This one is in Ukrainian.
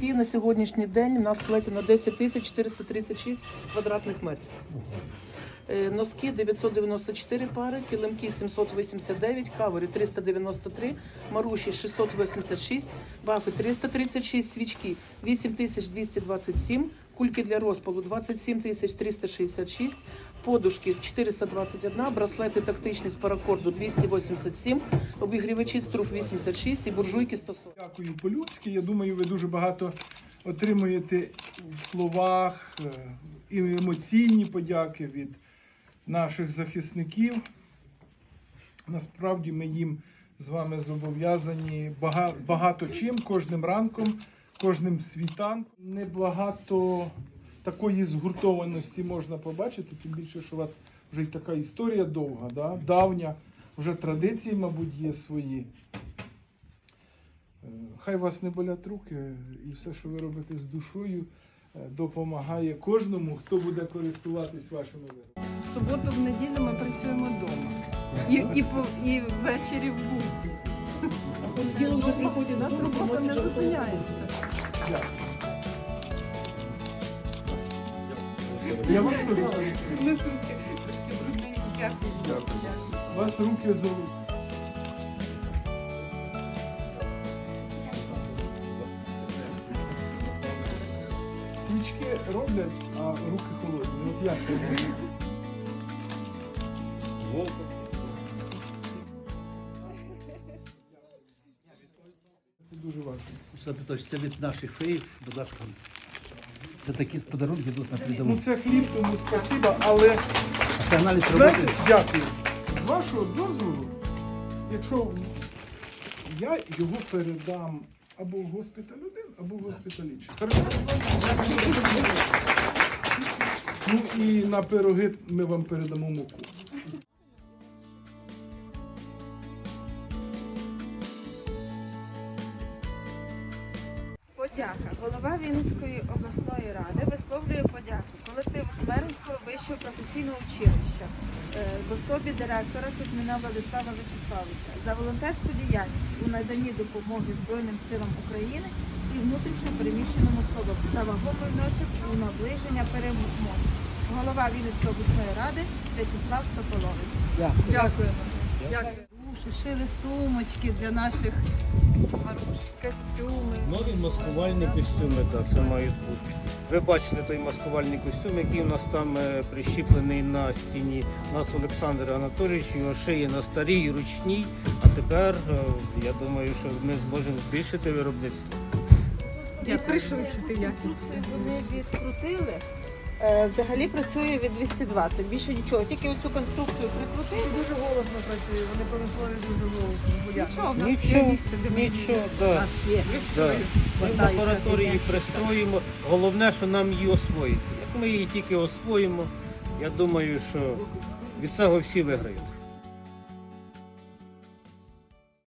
Дивіться, на сьогоднішній день у нас сплетено 10 тисяч 436 квадратних метрів. Е, Носки 994 пари, килимки 789, кавери 393, маруші 686, бафи 336, свічки 8227, кульки для розпалу 27 366, подушки 421, браслети тактичні з паракорду 287, обігрівачі струп 86 і буржуйки 140. Дякую по-людськи. Я думаю, ви дуже багато отримуєте в словах е, і емоційні подяки від наших захисників. Насправді ми їм з вами зобов'язані багато чим кожним ранком, кожним світанком. Небагато такої згуртованості можна побачити, тим більше, що у вас вже й така історія довга, да? давня, вже традиції, мабуть, є свої. Е, Хай вас не болять руки, і все, що ви робите з душою, е, допомагає кожному, хто буде користуватись вашими виробами. В суботу, в неділю ми працюємо вдома. І, і, по- і ввечері в будні. А понеділок вже приходить У нас робота не зупиняється. Я вас теж. Дякую. Дякую. у вас руки золоті. Свічки роблять, а руки холодні. От як це може? Це дуже важливо. Запитач, це від наших феїв, будь ласка. Це такі подарунки йдуть на Ну це хліб, тому спасіба, але це аналіз знаєте, робити. дякую. З вашого дозволу, якщо я його передам або в госпіталь один, або в госпіталь інший. Хорошо? Ну і на пироги ми вам передамо муку. Подяка. Голова Вінницької обласної ради висловлює подяку колективу Смеренського вищого професійного училища е, в особі директора Кузьміна Владислава Вячеславовича за волонтерську діяльність у наданні допомоги Збройним силам України і внутрішньо переміщеним особам та вагомий внесок у наближення перемоги. Голова Вінницької обласної ради В'ячеслав Соколовий. Дякуємо. Дякую. Шили сумочки для наших хороших, костюми. Нові маскувальні костюми, так, це мають бути. Ви бачите той маскувальний костюм, який у нас там е, прищіплений на стіні. У нас Олександр Анатолійович його шиє на старій ручній, а тепер е, я думаю, що ми зможемо збільшити виробництво. І пришвидшити якість. Вони відкрутили. Е, Взагалі працює від 220, більше нічого. Тільки оцю конструкцію прикрутили. Дуже голосно працює, вони промислові дуже голосно. Нічого, в нас Нічого, є місце, де ми нічого, да. нас є. Да. Ми в лабораторії пристроїмо. Головне, що нам її освоїти. Як ми її тільки освоїмо, я думаю, що від цього всі виграють.